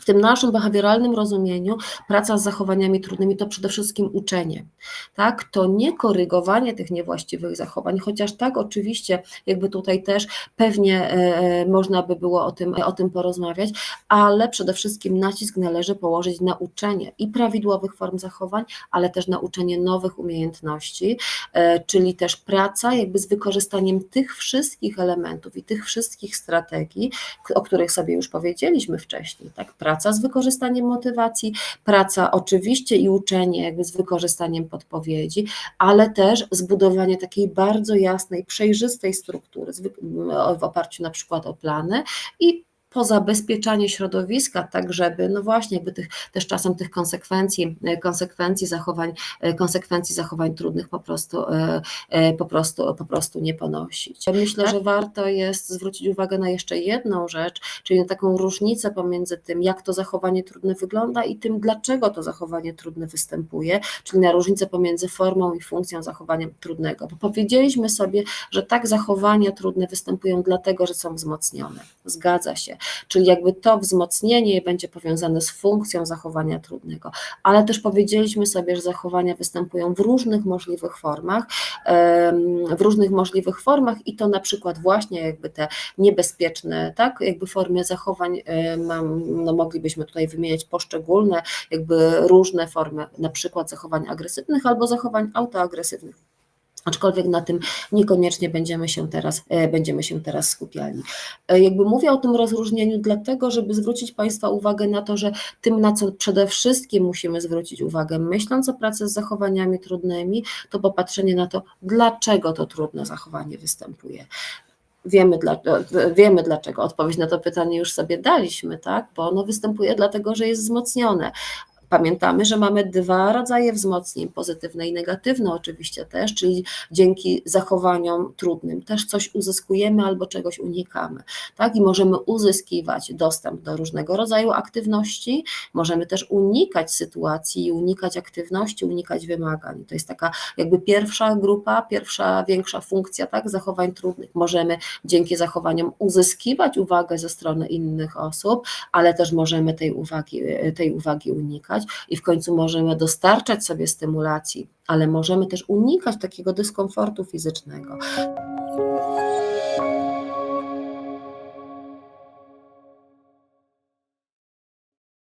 W tym naszym behawioralnym rozumieniu praca z zachowaniami trudnymi to przede wszystkim uczenie, tak? To nie korygowanie tych niewłaściwych zachowań, chociaż tak oczywiście jakby tutaj też pewnie e, można by było o tym, o tym porozmawiać, ale przede wszystkim nacisk należy położyć na uczenie i prawidłowych form zachowań, ale też na uczenie nowych umiejętności, e, czyli też praca jakby z wykorzystaniem tych wszystkich elementów i tych wszystkich strategii, o których sobie już powiedzieliśmy wcześniej, tak? Praca z wykorzystaniem motywacji, praca oczywiście i uczenie jakby z wykorzystaniem podpowiedzi, ale też zbudowanie takiej bardzo jasnej, przejrzystej struktury w oparciu na przykład o plany i pozabezpieczanie środowiska, tak żeby, no właśnie, jakby tych, też czasem tych konsekwencji, e, konsekwencji zachowań, e, konsekwencji zachowań trudnych po prostu, e, po prostu, po prostu nie ponosić. Myślę, że warto jest zwrócić uwagę na jeszcze jedną rzecz, czyli na taką różnicę pomiędzy tym, jak to zachowanie trudne wygląda i tym, dlaczego to zachowanie trudne występuje, czyli na różnicę pomiędzy formą i funkcją zachowania trudnego. Bo powiedzieliśmy sobie, że tak zachowania trudne występują dlatego, że są wzmocnione. Zgadza się czyli jakby to wzmocnienie będzie powiązane z funkcją zachowania trudnego, ale też powiedzieliśmy sobie, że zachowania występują w różnych możliwych formach, w różnych możliwych formach i to na przykład właśnie jakby te niebezpieczne, tak, jakby formy zachowań, no moglibyśmy tutaj wymieniać poszczególne, jakby różne formy, na przykład zachowań agresywnych albo zachowań autoagresywnych. Aczkolwiek na tym niekoniecznie będziemy się teraz, e, będziemy się teraz skupiali. E, jakby mówię o tym rozróżnieniu, dlatego, żeby zwrócić Państwa uwagę na to, że tym, na co przede wszystkim musimy zwrócić uwagę, myśląc o pracy z zachowaniami trudnymi, to popatrzenie na to, dlaczego to trudne zachowanie występuje. Wiemy, dla, wiemy dlaczego. Odpowiedź na to pytanie już sobie daliśmy, tak? Bo ono występuje dlatego, że jest wzmocnione. Pamiętamy, że mamy dwa rodzaje wzmocnień, pozytywne i negatywne oczywiście też, czyli dzięki zachowaniom trudnym też coś uzyskujemy albo czegoś unikamy, tak? I możemy uzyskiwać dostęp do różnego rodzaju aktywności, możemy też unikać sytuacji, unikać aktywności, unikać wymagań. To jest taka jakby pierwsza grupa, pierwsza większa funkcja, tak? Zachowań trudnych. Możemy dzięki zachowaniom uzyskiwać uwagę ze strony innych osób, ale też możemy tej uwagi, tej uwagi unikać i w końcu możemy dostarczać sobie stymulacji, ale możemy też unikać takiego dyskomfortu fizycznego.